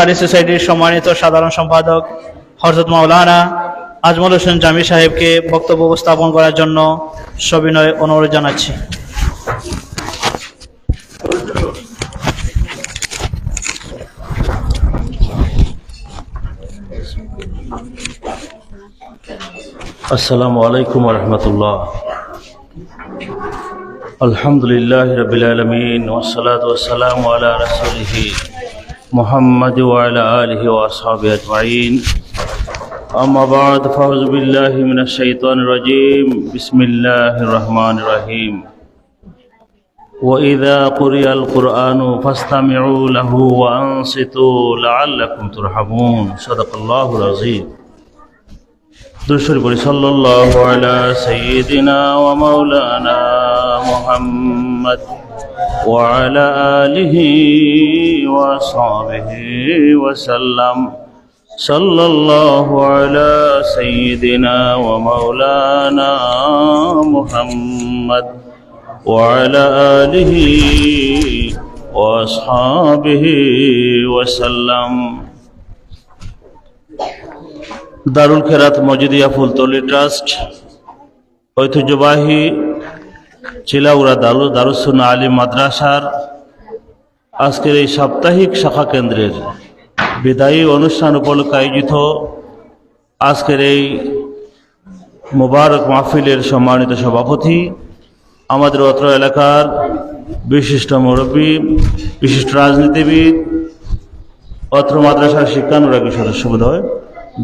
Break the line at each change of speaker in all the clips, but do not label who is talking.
কারী সোসাইটির সম্মানিত সাধারণ সম্পাদক হরজত মাওলানা আজমল হোসেন জামি সাহেবকে বক্তব্য উপস্থাপন করার জন্য সবিনয় অনুরোধ জানাচ্ছি।
আসসালামু আলাইকুম রহমতুল্লাহ। আলহামদুলিল্লাহ রবিলাম ওসলাত ওসালাম আল্লাহ রসুলহী। محمد وعلى آله وأصحابه أجمعين أما بعد فأعوذ بالله من الشيطان الرجيم بسم الله الرحمن الرحيم وإذا قرئ القرآن فاستمعوا له وأنصتوا لعلكم ترحمون صدق الله العظيم দুশোর পরি সাল্লাল্লাহু আলা সাইয়্যিদিনা ওয়া মাওলানা মুহাম্মদ সাল্লাম সাল্লাল্লাহু আলা সাইয়্যিদিনা ওয়া মাওলানা মুহাম্মদ ওয়া আলা আলিহি ওয়া আসহাবিহি ওয়া সাল্লাম দারুল খেরাত মজিদিয়া ফুলতলি ট্রাস্ট ঐতিহ্যবাহী চিলাউড়া দারু দারুসুন্না আলী মাদ্রাসার আজকের এই সাপ্তাহিক শাখা কেন্দ্রের বিদায়ী অনুষ্ঠান উপলক্ষে আয়োজিত আজকের এই মোবারক মাহফিলের সম্মানিত সভাপতি আমাদের অত্র এলাকার বিশিষ্ট মুরব্বী, বিশিষ্ট রাজনীতিবিদ, অত্র মাদ্রাসার শিক্ষানুরাগী সদস্য বোধহয়,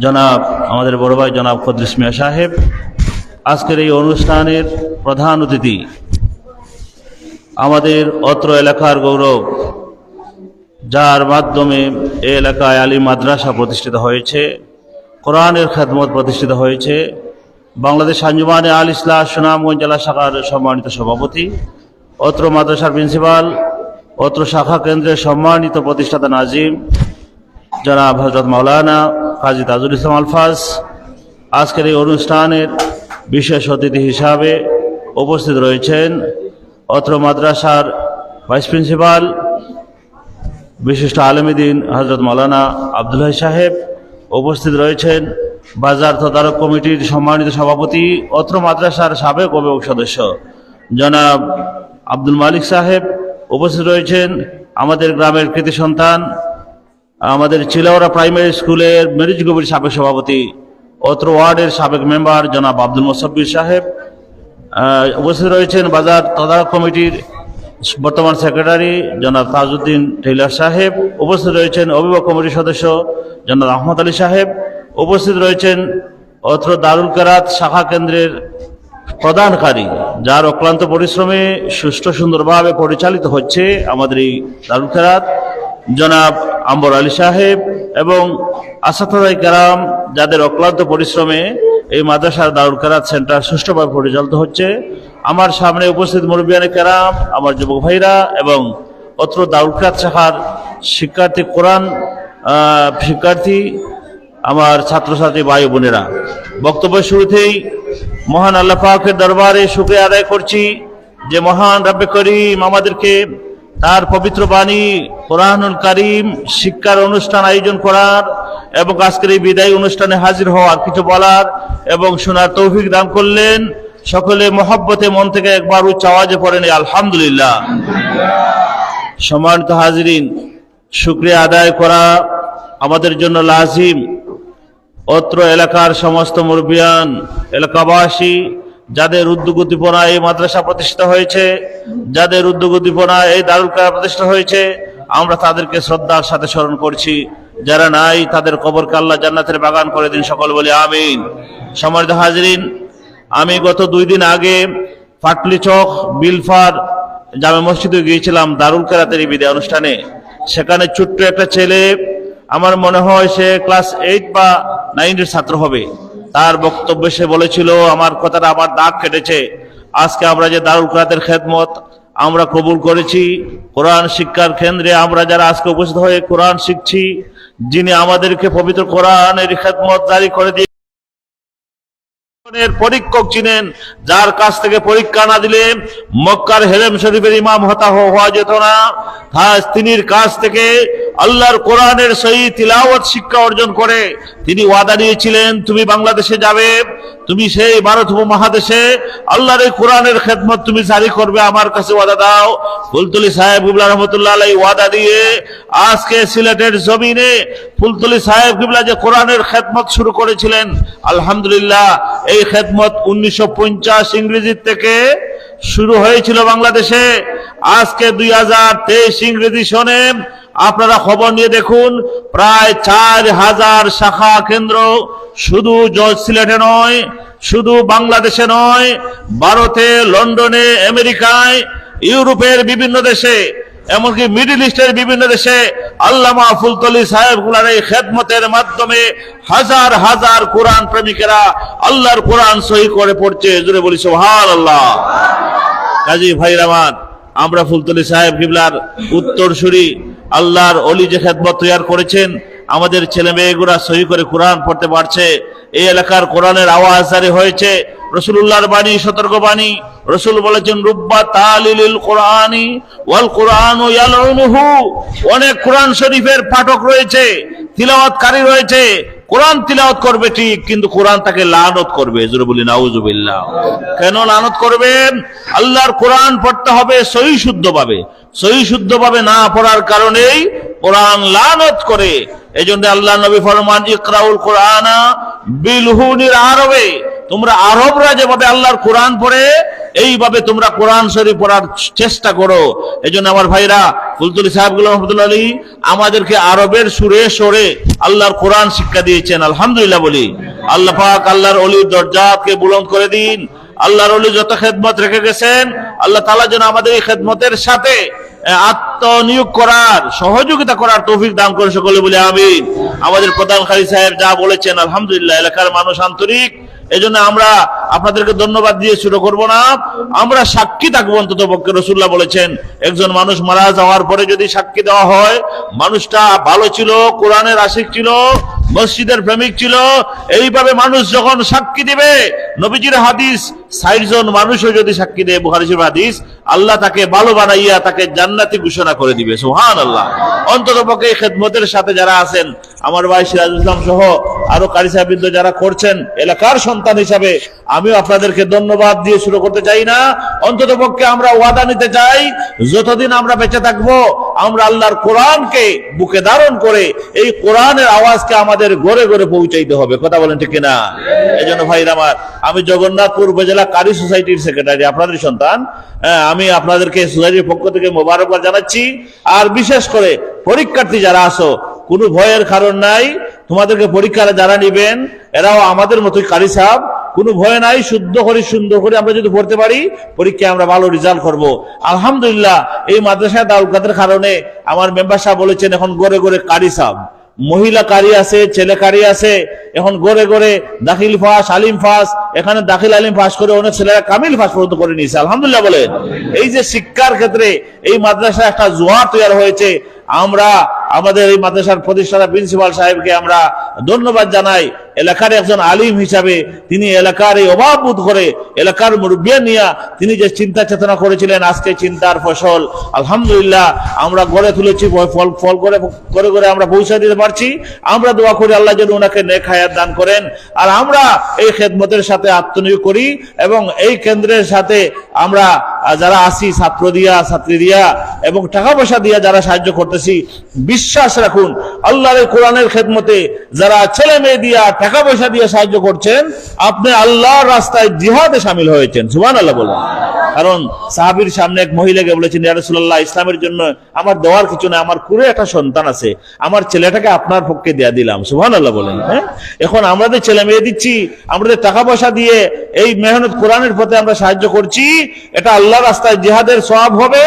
জনাব, আমাদের বড় ভাই জনাব খদ্রিস মিয়া সাহেব আজকের এই অনুষ্ঠানের প্রধান অতিথি আমাদের অত্র এলাকার গৌরব, যার মাধ্যমে এ এলাকায় আলী মাদ্রাসা প্রতিষ্ঠিত হয়েছে, কোরআনের খেদমত প্রতিষ্ঠিত হয়েছে, বাংলাদেশ আঞ্জুমানে আল ইসলাহ সুনামগঞ্জ জেলা শাখার সম্মানিত সভাপতি, অত্র মাদ্রাসার প্রিন্সিপাল, অত্র শাখা কেন্দ্রের সম্মানিত প্রতিষ্ঠাতা নাজিম, জনাব হজরত মাওলানা কাজী তাজুল ইসলাম আলফাজ। আজকের এই অনুষ্ঠানের বিশেষ অতিথি হিসাবে উপস্থিত রয়েছেন অত্র মাদ্রাসার ভাইস প্রিন্সিপাল, বিশিষ্ট আলমীদিন হজরত মাওলানা আবদুল্লাহ সাহেব উপস্থিত রয়েছেন, বাজার তদারক কমিটির সম্মানিত সভাপতি, অত্র মাদ্রাসার সাবেক অভিভাবক সদস্য, জনাব আব্দুল মালিক সাহেব উপস্থিত রয়েছেন, আমাদের গ্রামের কৃতি সন্তান, আমাদের চিলাওড়া প্রাইমারি স্কুলের মেরিজ গভীর সাবেক সভাপতি অত্র ওয়ার্ডের সাবেক মেম্বার জনাব আব্দুল মোসাব্বির সাহেব উপস্থিত রয়েছেন বাজার তদারক কমিটির বর্তমান সেক্রেটারি জনাব তাজউদ্দিন টেইলার সাহেব, উপস্থিত রয়েছেন অভিভাবক কমিটির সদস্য জনাব আহমদ আলী সাহেব, উপস্থিত রয়েছেন অত্র দারুল কেরাত শাখা কেন্দ্রের প্রদানকারী যার অক্লান্ত পরিশ্রমে সুষ্ঠু সুন্দরভাবে পরিচালিত হচ্ছে আমাদের এই দারুল কেরাত। জনাব আম্বর আলী সাহেব এবং আসাদাই কেরাম, যাদের অক্লান্ত পরিশ্রমে এই মাদ্রাসার দারুল কেরাত সেন্টার সুষ্ঠুভাবে পরিচালিত হচ্ছে। আমার সামনে উপস্থিত মুরব্বিয়ানে কেরাম, আমার যুবক ভাইরা এবং অত্র দারুল কেরাত শাখার শিক্ষার্থী কোরআন শিক্ষার্থী, আমার ছাত্রছাত্রী ভাই বোনেরা। বক্তব্য শুরুতেই মহান আল্লাহ পাকের দরবারে শুক্রিয়া আদায় করছি যে মহান রাব্বে করিম আমাদেরকে তার পবিত্র বাণী কোরআনুল কারিম, শিক্ষার অনুষ্ঠান আয়োজন করার এবং আজকের এই বিদায়ী অনুষ্ঠানে হাজির হওয়ার কিছু বলার এবং শোনার তৌফিক দান করলেন। সকলে মহব্বতে মন থেকে একবার উচ্চ আওয়াজে পড়েন আলহামদুলিল্লাহ। সম্মানিত হাজিরিন, শুক্রিয়া আদায় করা আমাদের জন্য লাজিম। অত্র এলাকার সমস্ত মুরব্বিয়ান, এলাকাবাসী যাদের উদ্যোগ উদ্দীপনা এই মাদ্রাসা প্রতিষ্ঠিত হয়েছে, যাদের উদ্যোগ উদ্দীপনা এই দারুল কারা প্রতিষ্ঠা হয়েছে, আমরা তাদেরকে শ্রদ্ধার সাথে স্মরণ করছি। যারা নাই, তাদের কবরকে আল্লাহ জান্নাতের বাগান করে দিন, সকল বলি আমিন। সম্মানিত হাজরিন, আমি গত দুই দিন আগে ফাটলি চক, বিলফার জামে মসজিদে গিয়েছিলাম দারুল কেরাতের বিদায় অনুষ্ঠানে। সেখানে ছোট্ট একটা ছেলে, আমার মনে হয় সে ক্লাস এইট বা নাইনের ছাত্র হবে। তার বক্তব্যে সে বলেছিল আমার কথাটা আমার দাগ কেটেছে। আজকে আমরা যে দারুল কেরাতের খেদমত আমরা কবুল করেছি। কোরআন শিক্ষার কেন্দ্রে আমরা যারা আজকে উপস্থিত হয়ে কোরআন শিখছি যিনি আমাদেরকে পবিত্র কোরআনের খেদমত জারি করে দিয়ে পরীক্ষক ছিলেন যার কাছ থেকে পরীক্ষা না দিলে মক্কার হেরেম শরীফের ইমাম হতা হওয়া যেত না। হ্যাঁ, তিনির কাছ থেকে আল্লাহর কোরআনের সহি তিলাওয়াত শিক্ষা অর্জন করে। তিনি ওয়াদা নিয়েছিলেন তুমি বাংলাদেশে যাবে, তুমি সেই ভারত উপমহাদেশে, আল্লাহর এই কোরআনের খেদমত তুমি জারি করবে, আমার কাছে ওয়াদা দাও। ফুলতলি সাহেব কিবলা রহমতুল্লাহ আলাই ওয়াদা দিয়ে আজকে সিলেটের জমিনে ফুলতলি সাহেব কিবলা যে কোরআনের খেদমত শুরু করেছিলেন, আলহামদুলিল্লাহ এই খেদমত উনিশশো পঞ্চাশ ইংরেজির থেকে শুরু হয়েছিল বাংলাদেশে। আজকে দুই হাজার তেইশ ইংরেজি সনে আপনারা খবর নিয়ে দেখুন, প্রায় চার হাজার শাখা কেন্দ্র শুধু সিলেটে নয়, শুধু বাংলাদেশে নয়, ভারতে, লন্ডনে, আমেরিকায়, ইউরোপের বিভিন্ন দেশে, এমনকি মিডিল ইস্টের বিভিন্ন দেশে আল্লামা ফুলতলি সাহেবগুলার এই খেদমতের মাধ্যমে হাজার হাজার কোরআন প্রেমিকেরা আল্লাহর কোরআন সহি করে পড়ছে। জুড়ে বলি সোহান আল্লাহ কাজী ভাই রহমান আমরা ফুলতলি সাহেব কিবলার উত্তরসূরি আল্লাহর অলি যে খেদমত তৈরি করেছেন, আমাদের ছেলে মেয়েগুলা সহি করে কোরআন পড়তে পারছে, এই এলাকার কোরআনের আওয়াজ জারি হয়েছে রসুল্লাহর বাণী, সতর্ক বাণী, রসুল বলেছেন, রুব্বা তালিল কোরআনি ওয়াল কোরআন অনেক কোরআন শরীফের পাঠক রয়েছে তিলাওয়াতকারী রয়েছে। কোরআন তিলাওয়াত করবে ঠিক, কিন্তু কোরআন তাকে লানত করবে। জোরে বলি, নাউজুবিল্লাহ। কেন লানত করবেন? আল্লাহর কোরআন পড়তে হবে সহি শুদ্ধ ভাবে সহি শুদ্ধ ভাবে না পড়ার কারণেই কোরআন লানত করে। এই জন্য আল্লাহ নবী ফরমান, ইকরাউল কোরআন বিলহুনির আরবে। তোমরা আরবরা যেভাবে আল্লাহর কোরআন পড়ে এইভাবে তোমরা কোরআন শরীফ পড়ার চেষ্টা করো। এই জন্য আমার ভাইরা, ফুলতুলি সাহেবগুলো রহমতুল্লাহ আলী আমাদেরকে আরবের সুরে সরে আল্লাহর কোরআন শিক্ষা দিয়েছেন। আলহামদুলিল্লাহ বলি, আল্লাহ পাক আল্লাহর অলির দরজাকে বুলন্দ করে দিন। আল্লাহর অলি যত খেদমত রেখে গেছেন, আল্লাহ তালা যেন আমাদের এই খেদমতের সাথে আত্মনিয়োগ করার, সহযোগিতা করার তৌফিক দান করে সকলে বলে, আমিন। আমাদের প্রধান খালি সাহেব যা বলেছেন, আলহামদুলিল্লাহ, এলাকার মানুষ আন্তরিক। এই জন্য আমরা আপনাদেরকে ধন্যবাদ দিয়ে শুরু করব না। আমরা সাক্ষী থাকব অন্তত পক্ষে রসুল্লাহ বলেছেন, একজন মানুষ মারা যাওয়ার পরে যদি সাক্ষী দেওয়া হয়, মানুষটা ভালো ছিল, কোরআনের আশিক ছিল, মসজিদের প্রেমিক ছিল, এইভাবে মানুষ যখন সাক্ষী দিবে, নবীজির হাদিস জন মানুষও যদি সাক্ষী দেয় বুহারি হাদিস, আল্লাহ তাকে ভালো বানাইয়া তাকে জান্নাতি ঘোষণা করে দিবে সুহান আল্লাহ অন্তত পক্ষে খেদমতের সাথে যারা আছেন, আমার ভাই সিরাজুল ইসলাম সহ আরও কারি সাহেবৃন্দ যারা করছেন এলাকার সন্তান হিসাবে আমিও আপনাদেরকে ধন্যবাদ দিয়ে শুরু করতে চাই না। অন্তত পক্ষে আমরা ওয়াদা নিতে চাই যতদিন আমরা বেঁচে থাকব আমরা আল্লাহর কোরআনকে বুকে ধারণ করে এই কোরআনের আওয়াজকে আমাদের গড়ে গড়ে পৌঁছাইতে হবে। কথা বলেন ঠিক কিনা? এই জন্য ভাইরা আমার আমি জগন্নাথপুর উপজেলা কারি সোসাইটির সেক্রেটারি আপনাদের সন্তান হ্যাঁ, আমি আপনাদেরকে সোসাইটির পক্ষ থেকে মোবারকবাদ জানাচ্ছি। আর বিশেষ করে পরীক্ষার্থী যারা আসো কোনো ভয়ের কারণ নাই তোমাদেরকে পরীক্ষারা যারা নিবেন, এরাও আমাদের মতোই কারি সাহেব। কোনো ভয় নাই, শুদ্ধ করে, সুন্দর করে আমরা যদি পড়তে পারি, পরীক্ষায় আমরা ভালো রেজাল্ট করব। আলহামদুলিল্লাহ, এই মাদ্রাসায় দাউলকাতের কারণে আমার মেম্বার সাহেব বলেছেন, এখন গড়ে গড়ে কারি সাহেব। মহিলা কারি আছে, ছেলে কারি আছে, এখন গড়ে গড়ে দাখিল ফাঁস, আলিম ফাঁস, এখানে দাখিল আলিম ফাঁস করে অনেক ছেলেরা কামিল ফাঁস পর্যন্ত করে নিয়েছে। আলহামদুলিল্লাহ বলেন। এই যে শিক্ষার ক্ষেত্রে এই মাদ্রাসা একটা জোয়ার তৈরি হয়েছে, আমরা আমাদের এই মাদ্রাসার প্রতিষ্ঠাতা প্রিন্সিপাল সাহেবকে আমরা ধন্যবাদ জানাই। এলাকার একজন আলিম হিসাবে তিনি এলাকার এই অভাব বোধ করে এলাকার মুরব্বিয়া নিয়ে তিনি যে চিন্তা চেতনা করেছিলেন, আজকে চিন্তার ফসল। আলহামদুলিল্লাহ, আমরা গড়ে তুলেছি, ফল ফল করে করে করে আমরা পৌঁছে দিতে পারছি। আমরা দোয়া করি আল্লাহ যেন ওনাকে নেক হায়াত দান করেন। আর আমরা এই খেদমতের সাথে আত্মনিয়োগ করি এবং এই কেন্দ্রের সাথে আমরা যারা আসি ছাত্র দিয়া, ছাত্রী দিয়া এবং টাকা পয়সা দিয়া যারা সাহায্য করতেছি বিশ্বাস রাখুন। আল্লাহর কোরআনের খেদমতে যারা ছেলে মেয়ে দিয়া টাকা পয়সা দিয়ে সাহায্য করছেন, আপনি আল্লাহর রাস্তায় জিহাদে সামিল হয়েছেন। সুবান আল্লাহ বলেন। কারণ সাহাবির সামনে এক মহিলাকে বলেছেন, ইয়া রাসূলুল্লাহ, ইসলামের জন্য আমার দেওয়ার কিছু না আমার কুড়ে একটা সন্তান আছে, আমার ছেলেটাকে আপনার পক্ষে দেয়া দিলাম। সুবহান আল্লাহ বলেন হ্যাঁ? এখন আমাদের ছেলে মেয়ে দিচ্ছি আমাদের টাকা পয়সা দিয়ে এই মেহনত কোরআনের পথে আমরা সাহায্য করছি, এটা আল্লাহ রাস্তায় জিহাদের সব হবে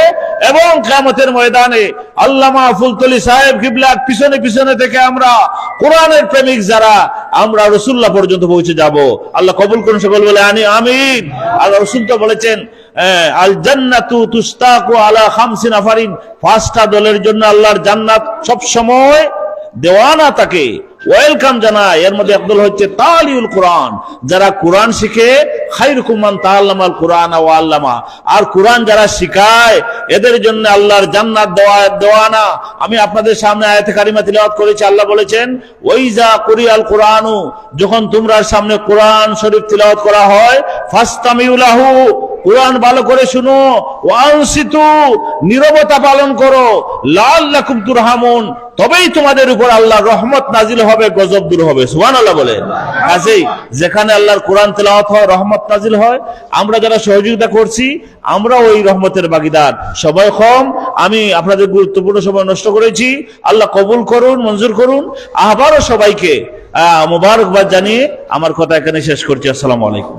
এবং কিয়ামতের ময়দানে আল্লামা ফুলতলি সাহেব কিবলার পিছনে পিছনে থেকে আমরা কোরআনের প্রেমিক যারা, আমরা রসুল্লাহ পর্যন্ত পৌঁছে যাব। আল্লাহ কবুল করুন সকল বলে আনি আমিন। আর রসুল তো বলেছেন আল জান্নাতু তুস্তাকু আলা খামসিন আফারিন পাঁচটা দলের জন্য আল্লাহর জান্নাত সব সময় দেওয়ানা থাকে ওয়েলকাম জানায় এর মধ্যে একদল হচ্ছে তালিউল কোরআন। যারা কোরআন শিখে খাইর কুমান তাল্লামাল কোরআন ও আল্লামা। আর কোরআন যারা শিখায়, এদের জন্য আল্লাহর জান্নাত দেওয়া দেওয়া না আমি আপনাদের সামনে আয়াতে কারিমা তিলাওয়াত করেছি। আল্লাহ বলেছেন ওই যা ওইজা কুরিয়াল কোরআনু। যখন তোমরা সামনে কোরআন শরীফ তিলাওয়াত করা হয় ফাস্তামিউলাহু, কোরআন ভালো করে শুনো ওয়ানসিতু নীরবতা পালন করো লাল লাকুম তুরহামুন, তবেই তোমাদের উপর আল্লাহর রহমত নাজিল হবে, গজব দূর হবে। সুবহানাল্লাহ বলে কাজেই যেখানে আল্লাহর কোরআন তেলাওয়াত হয়, রহমত নাজিল হয়, আমরা যারা সহযোগিতা করছি আমরা ওই রহমতের ভাগিদার সবাই কম, আমি আপনাদের গুরুত্বপূর্ণ সময় নষ্ট করেছি, আল্লাহ কবুল করুন, মঞ্জুর করুন। আবারও সবাইকে মোবারকবাদ জানিয়ে আমার কথা এখানে শেষ করছি। আসসালামু আলাইকুম।